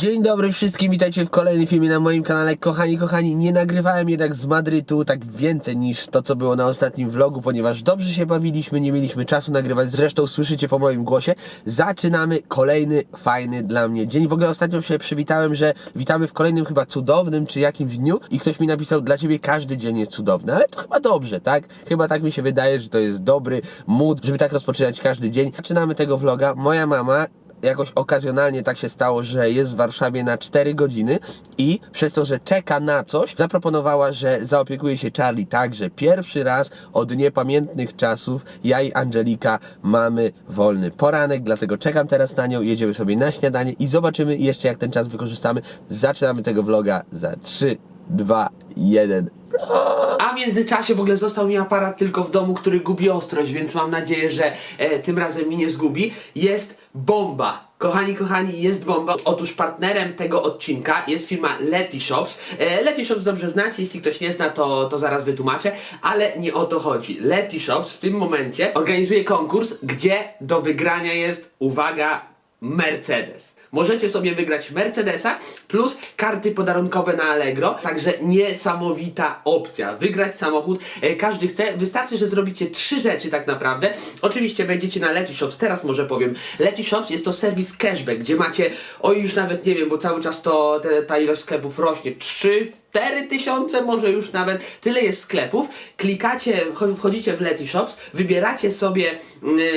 Dzień dobry wszystkim, witajcie w kolejnym filmie na moim kanale. Kochani, kochani, nie nagrywałem jednak z Madrytu tak więcej niż to, co było na ostatnim vlogu, ponieważ dobrze się bawiliśmy, nie mieliśmy czasu nagrywać. Zresztą słyszycie po moim głosie. Zaczynamy kolejny fajny dla mnie dzień. W ogóle ostatnio się przywitałem, że witamy w kolejnym chyba cudownym czy jakimś dniu i ktoś mi napisał, dla ciebie każdy dzień jest cudowny, ale to chyba dobrze, tak? Chyba tak mi się wydaje, że to jest dobry mood, żeby tak rozpoczynać każdy dzień. Zaczynamy tego vloga. Moja mama jakoś okazjonalnie tak się stało, że jest w Warszawie na 4 godziny i przez to, że czeka na coś, zaproponowała, że zaopiekuje się Charlie tak, że pierwszy raz od niepamiętnych czasów ja i Angelika mamy wolny poranek, dlatego czekam teraz na nią, jedziemy sobie na śniadanie i zobaczymy jeszcze jak ten czas wykorzystamy. Zaczynamy tego vloga za 3, 2, 1. A w międzyczasie w ogóle został mi aparat tylko w domu, który gubi ostrość, więc mam nadzieję, że e, tym razem mi nie zgubi. Jest bomba. Kochani, kochani, jest bomba. Otóż partnerem tego odcinka jest firma Leti Shops. E, Leti Shops dobrze znacie, jeśli ktoś nie zna, to, to zaraz wytłumaczę, ale nie o to chodzi. Leti Shops w tym momencie organizuje konkurs, gdzie do wygrania jest, uwaga, Mercedes. Możecie sobie wygrać Mercedesa plus karty podarunkowe na Allegro. Także niesamowita opcja. Wygrać samochód e, każdy chce. Wystarczy, że zrobicie trzy rzeczy tak naprawdę. Oczywiście wejdziecie na Leti Shops. Teraz może powiem. Leti Shops jest to serwis cashback, gdzie macie, oj już nawet nie wiem, bo cały czas to te, ta ilość sklepów rośnie. 3 4 tysiące, może już nawet, tyle jest sklepów. Klikacie, wcho- wchodzicie w Leti Shops, wybieracie sobie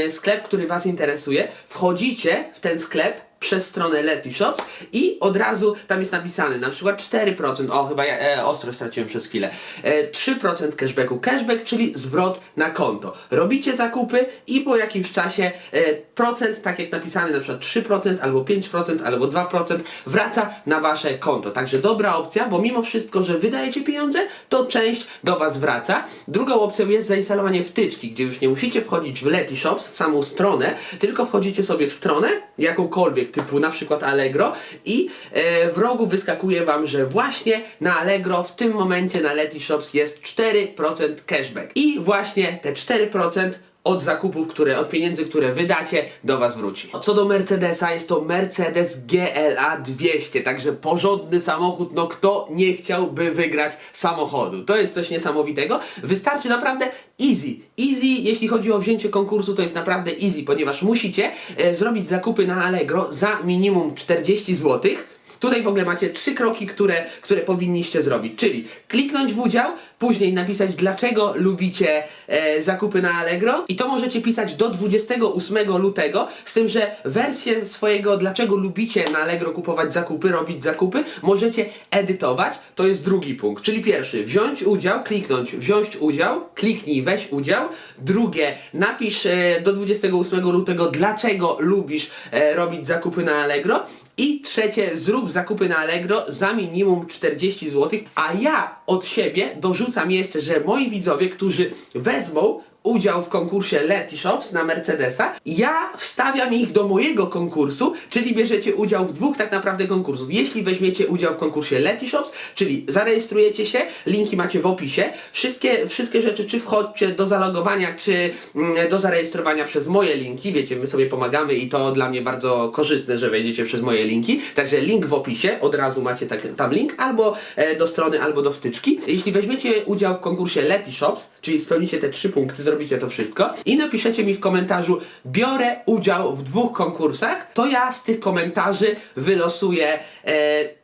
y, sklep, który Was interesuje, wchodzicie w ten sklep przez stronę Leti Shops i od razu tam jest napisane na przykład 4%, o chyba ja e, ostro straciłem przez chwilę, e, 3% cashbacku. Cashback, czyli zwrot na konto. Robicie zakupy i po jakimś czasie e, procent, tak jak napisane na przykład 3% albo 5% albo 2% wraca na Wasze konto. Także dobra opcja, bo mimo wszystko, że wydajecie pieniądze, to część do Was wraca. Drugą opcją jest zainstalowanie wtyczki, gdzie już nie musicie wchodzić w Leti Shops, w samą stronę, tylko wchodzicie sobie w stronę, jakąkolwiek, typu na przykład Allegro i e, w rogu wyskakuje Wam, że właśnie na Allegro w tym momencie na Leti Shops jest 4% cashback. I właśnie te 4% od zakupów, które, od pieniędzy, które wydacie, do Was wróci. Co do Mercedesa, jest to Mercedes GLA 200, także porządny samochód, no kto nie chciałby wygrać samochodu? To jest coś niesamowitego. Wystarczy naprawdę easy. Easy, jeśli chodzi o wzięcie konkursu, to jest naprawdę easy, ponieważ musicie e, zrobić zakupy na Allegro za minimum 40 złotych. Tutaj w ogóle macie trzy kroki, które, które powinniście zrobić, czyli kliknąć w udział, później napisać dlaczego lubicie e, zakupy na Allegro. I to możecie pisać do 28 lutego, z tym, że wersję swojego dlaczego lubicie na Allegro kupować zakupy, robić zakupy, możecie edytować, to jest drugi punkt, czyli pierwszy, wziąć udział, kliknąć wziąć udział, kliknij weź udział, drugie, napisz e, do 28 lutego dlaczego lubisz e, robić zakupy na Allegro i trzecie, zrób zakupy na Allegro za minimum 40 zł, a ja od siebie dorzucam jeszcze, że moi widzowie, którzy wezmą udział w konkursie Leti Shops na Mercedesa, ja wstawiam ich do mojego konkursu, czyli bierzecie udział w dwóch tak naprawdę konkursów. Jeśli weźmiecie udział w konkursie Leti Shops, czyli zarejestrujecie się, linki macie w opisie, wszystkie, wszystkie rzeczy, czy wchodźcie do zalogowania, czy mm, do zarejestrowania przez moje linki, wiecie, my sobie pomagamy i to dla mnie bardzo korzystne, że wejdziecie przez moje linki, także link w opisie, od razu macie tak, tam link, albo e, do strony, albo do wtyczki. Jeśli weźmiecie udział w konkursie Leti Shops, czyli spełnicie te trzy punkty, zrobicie to wszystko i napiszecie mi w komentarzu biorę udział w dwóch konkursach, to ja z tych komentarzy wylosuję e,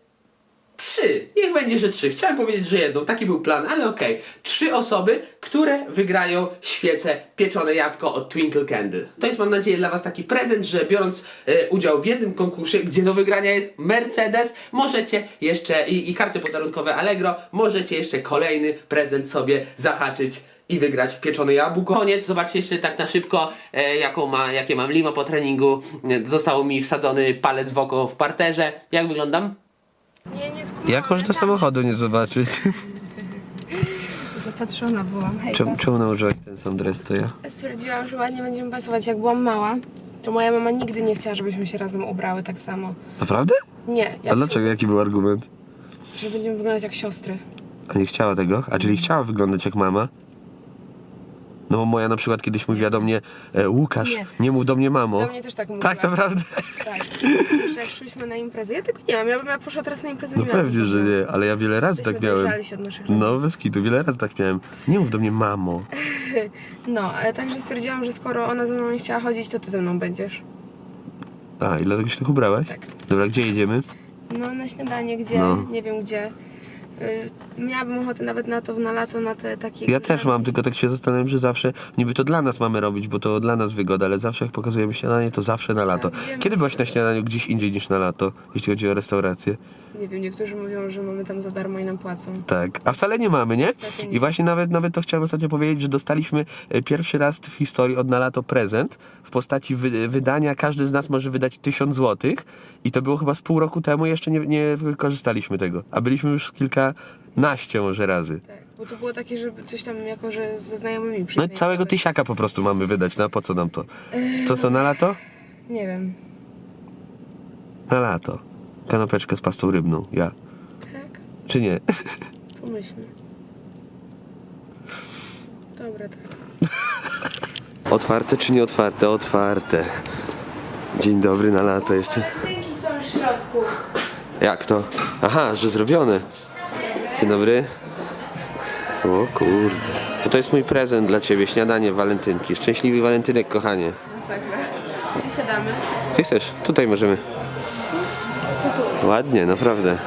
Trzy. Niech będzie, że trzy. Chciałem powiedzieć, że jedną. Taki był plan, ale okej. Trzy osoby, które wygrają świecę pieczone jabłko od Twinkle Candle. To jest, mam nadzieję, dla Was taki prezent, że biorąc e, udział w jednym konkursie, gdzie do wygrania jest Mercedes, możecie jeszcze i, i karty podarunkowe Allegro, możecie jeszcze kolejny prezent sobie zahaczyć i wygrać pieczone jabłko. Koniec, zobaczcie jeszcze tak na szybko, e, jaką ma, jakie mam limo po treningu. E, Został mi wsadzony palec w oko w parterze. Jak wyglądam? Nie, nie skumałam. Jak można samochodu nie zobaczyć? Zapatrzona byłam. Hej, Czemu, czemu nałożyłaś ten sam dres co ja? Stwierdziłam, że ładnie będziemy pasować. Jak byłam mała, to moja mama nigdy nie chciała, żebyśmy się razem ubrały tak samo. Naprawdę? Nie, A jak, dlaczego? Jaki był argument? że będziemy wyglądać jak siostry. A nie chciała tego? A czyli chciała wyglądać jak mama? No bo moja na przykład kiedyś mówiła do mnie e, Łukasz, nie. Nie. mów do mnie mamo. Do mnie też tak mówiła. tak naprawdę? Tak. Jak szliśmy na imprezę. Ja tego nie mam. Ja bym jak poszła teraz na imprezę, No nie miałam pewnie, że nie, ale ja wiele razy Jesteśmy tak miałem. dojrzali się od naszych. No bez kitu, wiele razy tak miałem. Nie mów do mnie mamo. No, ale także stwierdziłam, że skoro ona ze mną nie chciała chodzić, to ty ze mną będziesz. A, i dlatego się tak ubrałaś? Tak. Dobra, gdzie jedziemy? No, na śniadanie, gdzie, No. nie wiem gdzie. Y, miałabym ochotę nawet na to, na lato, na te takie... Ja też mam, tylko tak się zastanawiam, że zawsze, niby to dla nas mamy robić, bo to dla nas wygoda, ale zawsze jak pokazujemy śniadanie, to zawsze na lato. gdzie Kiedy byłaś na śniadaniu gdzieś indziej niż na lato, jeśli chodzi o restaurację? Nie wiem, niektórzy mówią, że mamy tam za darmo i nam płacą. Tak, a wcale nie mamy, nie? Nie. I właśnie nawet, nawet to chciałem ostatnio powiedzieć, że dostaliśmy e, pierwszy raz w historii od na lato prezent w postaci wy, wydania, każdy z nas może wydać 1000 złotych i to było chyba z pół roku temu, jeszcze nie, nie wykorzystaliśmy tego, a byliśmy już kilkanaście może razy. Tak, bo to było takie, że coś tam jako, że ze znajomymi No i całego tysiaka po prostu mamy wydać, no a po co nam to? To co, na lato? Nie wiem. Na lato. Kanapeczkę z pastą rybną, ja. Tak? Czy nie? Pomyślmy. Dobra, tak. Otwarte czy nie otwarte? Otwarte. Dzień dobry na lato jeszcze. Tynki są w środku. Jak to? Aha, że zrobione. Dzień dobry. O kurde. No to jest mój prezent dla ciebie, śniadanie walentynki. Szczęśliwy walentynek, kochanie. Masakra. Gdzie siadamy? Co chcesz? Tutaj możemy. Ładnie, naprawdę.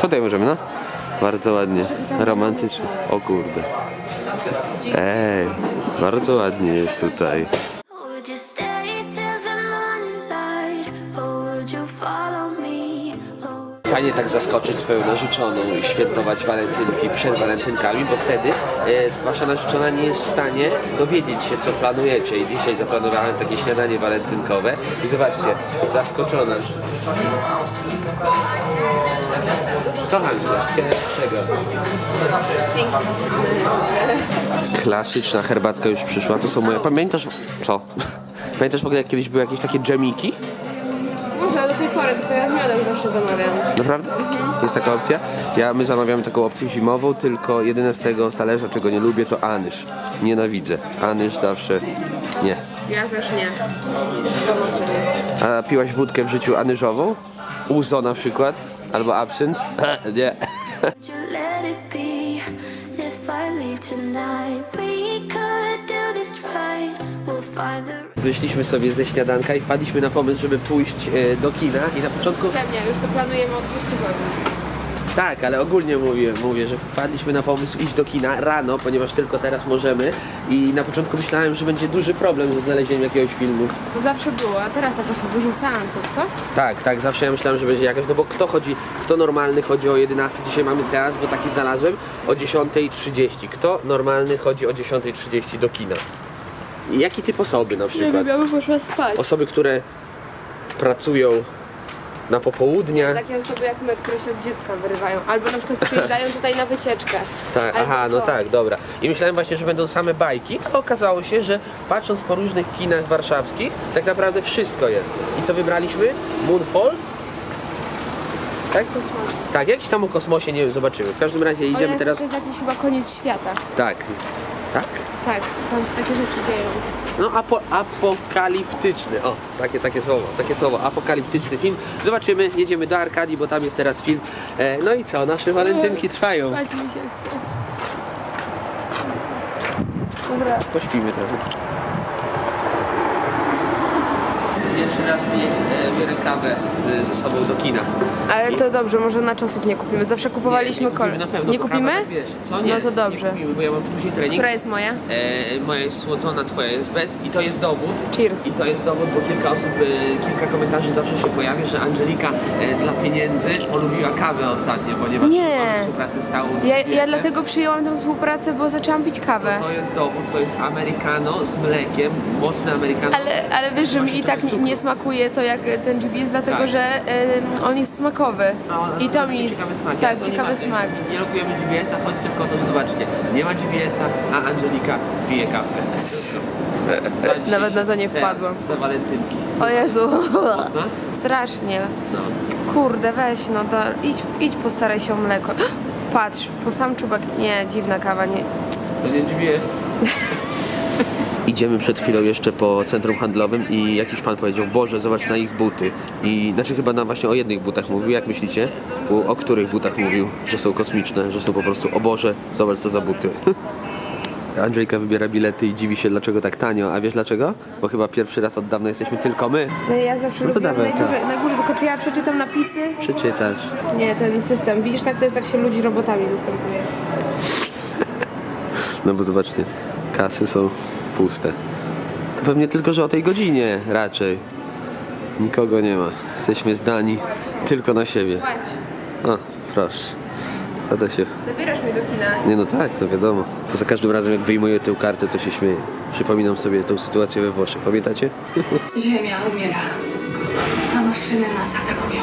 Tutaj możemy, no. Bardzo ładnie. Romantycznie. O kurde. Ej, bardzo ładnie jest tutaj. Fajnie tak zaskoczyć swoją narzeczoną i świętować walentynki przed walentynkami, bo wtedy e, wasza narzeczona nie jest w stanie dowiedzieć się, co planujecie. I dzisiaj zaplanowałem takie śniadanie walentynkowe i zobaczcie, zaskoczona. Kocham cię, czego? Klasyczna herbatka już przyszła, to są moje... Pamiętasz... co? Pamiętasz w ogóle jak kiedyś były jakieś takie dżemiki? Zawsze zamawiam. Naprawdę? Jest taka opcja? Ja, my zamawiamy taką opcję zimową, tylko jedyne z tego talerza, czego nie lubię, to anyż. Nienawidzę. Anyż zawsze nie. Ja też nie. A piłaś wódkę w życiu anyżową? Uzo na przykład? Albo absynt? nie. Wyszliśmy sobie ze śniadanka i wpadliśmy na pomysł, żeby pójść e, do kina i na początku... Średnia, już to planujemy od dwóch tygodni. Tak, ale ogólnie mówię, mówię, że wpadliśmy na pomysł iść do kina rano, ponieważ tylko teraz możemy i na początku myślałem, że będzie duży problem ze znalezieniem jakiegoś filmu. To zawsze było, a teraz jakoś jest dużo seansów, co? Tak, tak, zawsze ja myślałem, że będzie jakaś, no bo kto chodzi, kto normalny chodzi o 11, dzisiaj mamy seans, bo taki znalazłem, o 10.30. Kto normalny chodzi o 10.30 do kina? Jaki typ osoby na przykład? ja bym poszła spać. Osoby, które pracują na popołudnia. Takie osoby jak my, które się od dziecka wyrywają. Albo na przykład przyjeżdżają tutaj na wycieczkę. Tak, Albo aha, no co? tak, dobra. I myślałem właśnie, że będą same bajki, a okazało się, że patrząc po różnych kinach warszawskich, tak naprawdę wszystko jest. I co wybraliśmy? Moonfall? Tak? Kosmos. Tak, jakiś tam o kosmosie, nie wiem, zobaczymy. W każdym razie idziemy teraz... To jest jakiś chyba koniec świata. Tak. Tak? Tak, tam się takie rzeczy dzieją. No apo, apokaliptyczny. O, takie, takie słowo, takie słowo. Apokaliptyczny film. Zobaczymy, jedziemy do Arkadii, bo tam jest teraz film. E, no i co, nasze walentynki trwają. Spać mi się chce. Dobra. Pośpimy trochę. Pierwszy raz biorę kawę e, ze sobą do kina. Ale to dobrze, może na czasów nie kupimy. Zawsze kupowaliśmy nie, kupimy na pewno. Nie bo kupimy? kawa, tak wiesz, co? Nie, No to dobrze. Nie kupimy, bo ja mam później trening. Która jest moja? E, moja jest słodzona, twoja jest bez i to jest dowód. Cheers. I to jest dowód, bo kilka osób, e, kilka komentarzy zawsze się pojawia, że Angelika e, dla pieniędzy polubiła kawę ostatnio, ponieważ Nie. współpracę stałą z Ja, ja dlatego przyjęłam tę współpracę, bo zaczęłam pić kawę. To jest dowód, to jest americano z mlekiem, mocne americano. Ale, ale wiesz, że mi i tak trochę nie, cukru. nie smakuje to jak ten GPS, dlatego Tak. że on jest smakowy. A on- I to mi. ciekawy smak. Tak, to nie ciekawy ma, smak. Nie, nie lokujemy GPS-a, chodzi tylko to, zobaczcie, nie ma GPS-a, a Angelika pije kawkę. Nawet na to nie wpadłam. Za walentynki. O Jezu. Mocna? Strasznie. No. Kurde, weź no, da, idź, idź postaraj się o mleko. Patrz, po sam czubek. Nie, dziwna kawa, nie. To nie GPS. Idziemy przed chwilą jeszcze po centrum handlowym i jakiś pan powiedział, Boże, zobacz na ich buty. I znaczy chyba na właśnie o jednych butach mówił, jak myślicie? O, których butach mówił, że są kosmiczne, że są po prostu, o Boże, zobacz co za buty. Andrzejka wybiera bilety i dziwi się dlaczego tak tanio, a wiesz dlaczego? Bo chyba pierwszy raz od dawna jesteśmy tylko my. No ja zawsze No to lubię dawaj, na, górze, tak. na górze, tylko czy ja przeczytam napisy? Przeczytać. Nie, ten system. Widzisz, tak to jest, jak się ludzi robotami zastępuje. No bo zobaczcie, kasy są puste. To pewnie tylko, że o tej godzinie raczej. Nikogo nie ma. Jesteśmy zdani tylko na siebie. Płać. O, proszę. Co to się... Zabierasz mnie do kina. Nie no tak, to wiadomo. Za każdym razem jak wyjmuję tę kartę, to się śmieję. Przypominam sobie tą sytuację we Włoszech. Pamiętacie? Ziemia umiera, a maszyny nas atakują.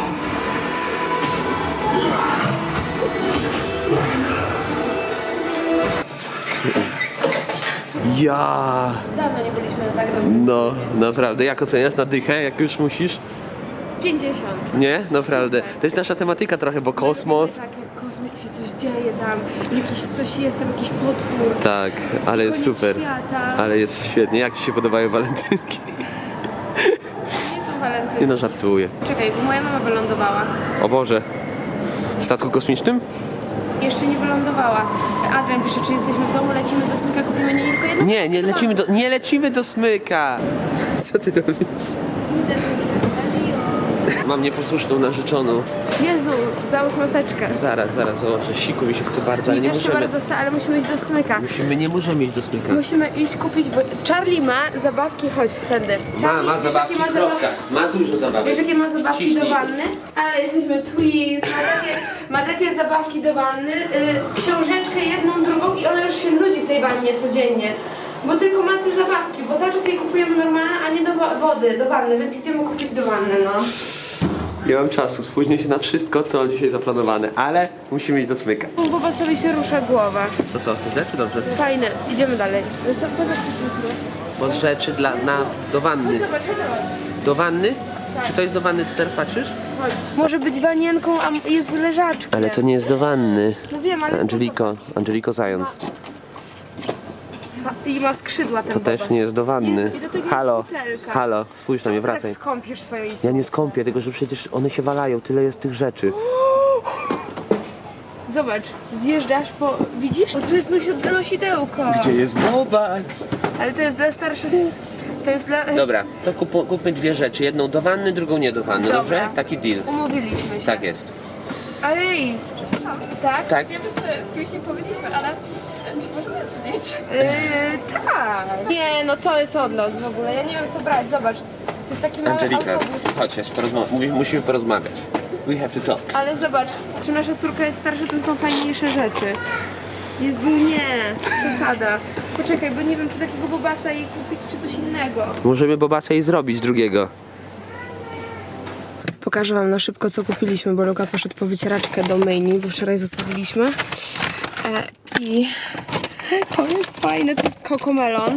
Ja. Dawno nie byliśmy na tak dobrze. No, naprawdę. Jak oceniasz na dychę, jak już musisz? 50. Nie? Naprawdę. To jest nasza tematyka trochę, bo kosmos... Tak, jak kosmos się coś dzieje tam, jakiś coś jest tam, jakiś potwór. Tak, ale jest Koniec super. świata. Ale jest świetnie. Jak Ci się podobają walentynki? Nie są walentyny. Nie no, żartuję. Czekaj, bo moja mama wylądowała. O Boże. W statku kosmicznym? Jeszcze nie wylądowała. Adrian pisze, czy jesteśmy w domu, lecimy do smyka, kupimy nie tylko jedno. Nie, nie lecimy do, nie lecimy do smyka. Co ty robisz? Idę do ciebie. Mam nieposłuszną narzeczoną. Jezu, załóż maseczkę. Zaraz, zaraz, założę. Siku mi się chce bardzo, ale Mi nie też się możemy. bardzo chce, ale musimy iść do smyka. Musimy, nie możemy iść do smyka. Musimy iść kupić, bo Charlie ma zabawki, chodź wtedy. Ma, Charlie, ma wiesz, zabawki, jakie ma kropka. zabawki? Ma dużo zabawek. Wiesz jakie ma zabawki Ciśnij. do wanny? Ale jesteśmy twins, ma takie, ma takie zabawki do wanny, y, książeczkę jedną, drugą i ona już się nudzi w tej wannie codziennie. Bo tylko ma te zabawki, bo cały czas jej kupujemy normalne, a nie do wo- wody, do wanny, więc idziemy kupić do wanny, no. Nie mam czasu, spóźnię się na wszystko, co dzisiaj zaplanowane, ale musimy iść do smyka. U Bobasowi się rusza głowa. To co, to źle czy dobrze? Fajne, idziemy dalej. No co, co zaczęliśmy? Bo z rzeczy dla, na, do wanny. Zobacz, zobacz. Do wanny? Czy to jest do wanny, co teraz patrzysz? Chodź. Może być wanienką, a jest leżaczkiem. Ale to nie jest do wanny. No wiem, ale... Angeliko, Angeliko Zając. I ma skrzydła ten To też nie jest do wanny. I do tego jest Halo, butelka. halo, spójrz na mnie, Teraz wracaj. skąpisz swoje idzie. Ja nie skąpię, tylko że przecież one się walają, tyle jest tych rzeczy. Zobacz, zjeżdżasz po... Widzisz? O, tu jest nosi- nosidełko. jest Bobas? Ale to jest dla starszych... To jest dla... Dobra, to kup, kupmy dwie rzeczy. Jedną do wanny, drugą nie do wanny, Dobra. dobrze? Taki deal. Umówiliśmy się. Tak jest. Ale ej, tak? Tak? Wiemy, że kiedyś nie powiedzieliśmy, ale czy możemy zdjęć? Yy, tak. Nie, no to jest odlot w ogóle. Ja nie wiem co brać, zobacz. To jest taki mały Angelika, autobus. chodź, ja się porozma- mówię, musimy porozmawiać. We have to talk. Ale zobacz, czym nasza córka jest starsza, tym są fajniejsze rzeczy. Jezu, nie, przesada. Poczekaj, bo nie wiem, czy takiego bobasa jej kupić, czy coś innego. Możemy Bobasa i zrobić drugiego. Pokażę wam na szybko, co kupiliśmy, bo Luka poszedł po wycieraczkę do myjni, bo wczoraj zostawiliśmy. E, I to jest fajne, to jest Coco Melon.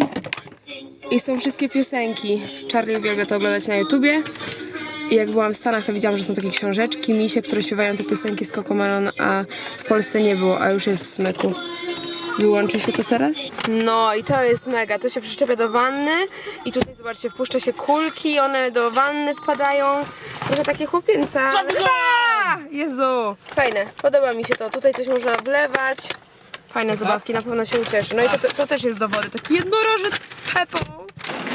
I są wszystkie piosenki. Charlie uwielbia to oglądać na YouTubie. I jak byłam w Stanach, to widziałam, że są takie książeczki, misie, które śpiewają te piosenki z Coco Melon, a w Polsce nie było, a już jest w smyku. Wyłączy się to teraz? No i to jest mega. To się przyczepia do wanny i tutaj zobaczcie, wpuszcza się kulki, one do wanny wpadają. Trochę takie chłopięce. ale-! Jezu! Fajne, podoba mi się to. Tutaj coś można wlewać. Fajne zabawki, na pewno się ucieszy. No i to, to, to też jest do wody. Taki jednorożec z pepą.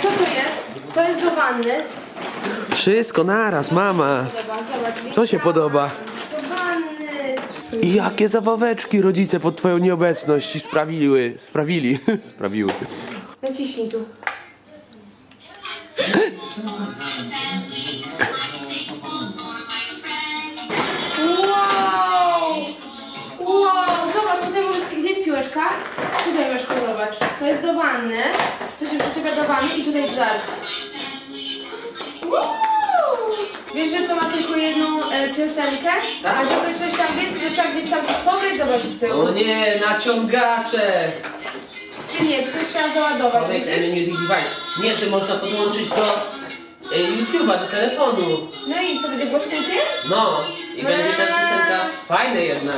Co to jest? To jest do wanny. Wszystko naraz, mama. Co się podoba? Do wanny. I jakie zabaweczki rodzice pod twoją nieobecność ci sprawiły. Sprawili. Sprawiły. Naciśnij tu. piłeczka? Tutaj masz zobacz. To jest do wanny. To się przyczepia do wanny i tutaj. Wow! Wiesz, że to ma tylko jedną e, piosenkę? A żeby coś tam więcej, to trzeba gdzieś tam coś pograć, zobacz z tyłu. O nie, naciągacze! Czy nie? Czy to trzeba załadować? Connect any music device. Nie, że można podłączyć do y, YouTube'a, do telefonu. No i co, będzie głośnikiem? No, i będzie ta piosenka fajna jednak.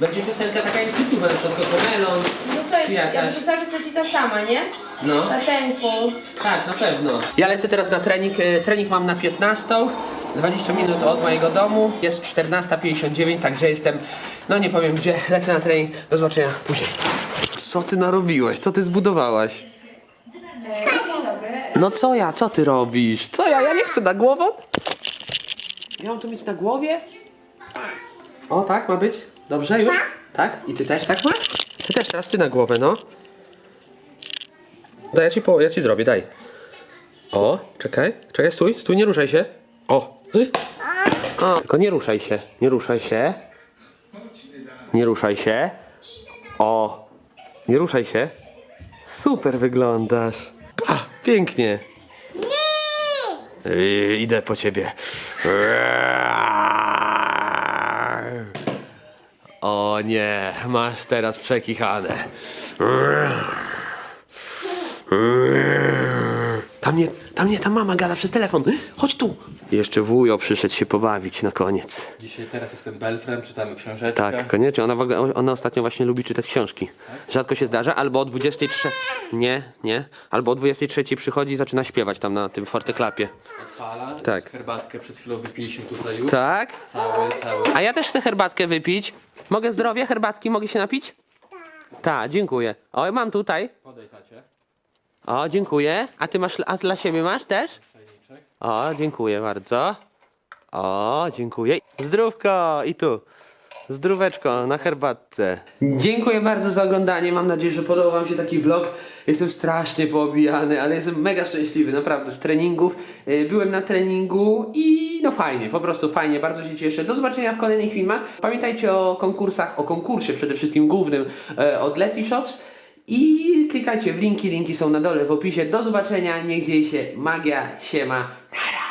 Będzie piosenka taka YouTube'a, na przykład Coco Melon. No to jest, Czy jakaś? jakby cały czas leci ta sama, nie? No. Ta tenku. Tak, na pewno. Ja lecę teraz na trening. E, Trening mam na 15. 20 minut od mojego domu. Jest 14.59, także jestem, no nie powiem gdzie. Lecę na trening. Do zobaczenia później. Co ty narobiłeś? Co ty zbudowałaś? Dzień dobry. No co ja? Co ty robisz? Co ja? Ja nie chcę na głowę. Ja mam to mieć na głowie? O, tak ma być? Dobrze już? Tak? I ty też tak masz? Ty też, teraz ty na głowę, no. Daj, ja ci, po, ja ci zrobię, daj. O, czekaj, czekaj, stój, stój, nie ruszaj się. O, o. Tylko nie ruszaj się, nie ruszaj się. Nie ruszaj się. O, nie ruszaj się. Super wyglądasz. A, pięknie. Yy, idę po ciebie. O nie, masz teraz przekichane. Tam nie, tam nie, tam mama gada przez telefon. Chodź tu. Jeszcze wujo przyszedł się pobawić na koniec. Dzisiaj teraz jestem belfrem, czytamy książeczkę. Tak, koniecznie. Ona, w ogóle, ona ostatnio właśnie lubi czytać książki. Rzadko się zdarza, albo o 23. Nie, nie. Albo o 23 przychodzi i zaczyna śpiewać tam na tym forteklapie. Odpala. Tak. Herbatkę przed chwilą wypiliśmy tutaj już. Tak? Cały, cały. A ja też chcę herbatkę wypić. Mogę zdrowie herbatki? Mogę się napić? Tak, dziękuję. O, mam tutaj. Podaj tacie. O, dziękuję. A ty masz, a dla siebie masz też? O, dziękuję bardzo. O, dziękuję. Zdrówko i tu. Zdróweczko na herbatce. Dziękuję bardzo za oglądanie. Mam nadzieję, że podobał Wam się taki vlog. Jestem strasznie poobijany, ale jestem mega szczęśliwy, naprawdę, z treningów. Yy, Byłem na treningu i no fajnie, po prostu fajnie, bardzo się cieszę. Do zobaczenia w kolejnych filmach. Pamiętajcie o konkursach, o konkursie przede wszystkim głównym e, od Leti Shops. I klikajcie w linki, linki są na dole w opisie. Do zobaczenia, niech dzieje się magia, siema, nara.